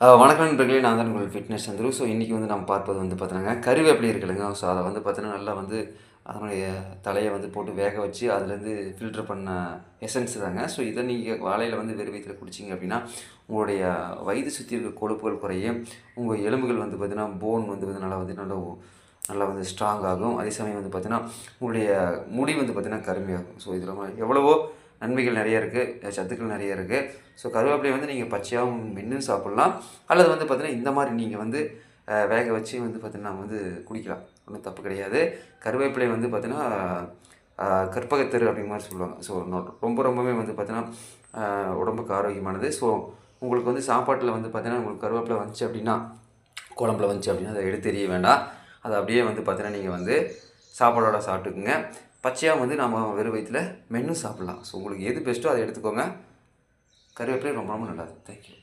வணக்கம் நண்பர்களே நான் தான் உங்கள் ஃபிட்னஸ் சந்துரு. ஸோ இன்றைக்கி வந்து நம்ம பார்ப்பது வந்து பார்த்தீங்கன்னா கருவேப்பிலை இருக்குதுங்க ஸோ அதை வந்து பார்த்தீங்கன்னா நல்லா வந்து அதனுடைய தலையை வந்து போட்டு வேக வச்சு அதுலேருந்து ஃபில்டர் பண்ண எசன்ஸ் தாங்க. ஸோ இதை நீங்கள் வாழையில் வந்து வெறும் வயிற்றில் குடிச்சிங்க அப்படின்னா உங்களுடைய வயது சுற்றி இருக்க கொழுப்புகள் குறையும். உங்கள் எலும்புகள் வந்து பார்த்திங்கன்னா போன் வந்து வந்து நல்லா வந்து நல்லா நல்லா வந்து ஸ்ட்ராங் ஆகும். அதே சமயம் வந்து பார்த்திங்கன்னா உங்களுடைய முடி வந்து பார்த்திங்கன்னா கருமையாகும். ஸோ இதில் எவ்வளவோ நன்மைகள் நிறைய இருக்குது சத்துக்கள் நிறைய இருக்குது ஸோ கருவேப்பிலையை வந்து நீங்கள் பச்சையாகவும் மென்று சாப்பிட்லாம். அல்லது வந்து பார்த்திங்கன்னா இந்த மாதிரி நீங்கள் வந்து வேக வச்சு வந்து பார்த்திங்கன்னா வந்து குடிக்கலாம். ஒன்றும் தப்பு கிடையாது. கருவேப்பிலை வந்து பார்த்திங்கன்னா கற்பகத்தரு அப்படிங்கிற மாதிரி சொல்லுவாங்க. ஸோ ரொம்ப ரொம்பவே வந்து பார்த்திங்கன்னா உடம்புக்கு ஆரோக்கியமானது. ஸோ உங்களுக்கு வந்து சாப்பாட்டில் வந்து பார்த்திங்கன்னா உங்களுக்கு கருவேப்பிலை வந்துச்சு அப்படின்னா குழம்புல வந்துச்சு அப்படின்னா அதை எடுத்து எறிய வேண்டாம். அதை அப்படியே வந்து பார்த்திங்கன்னா நீங்கள் வந்து சாப்பாடோட சாப்பிட்டுக்குங்க. பச்சையாக வந்து நம்ம வெறும் வயிற்றில் மென்று சாப்பிட்லாம். ஸோ உங்களுக்கு எது பெஸ்ட்டோ அதை எடுத்துக்கோங்க. கருவேப்பிலை ரொம்ப ரொம்ப நல்லது. தேங்க்யூ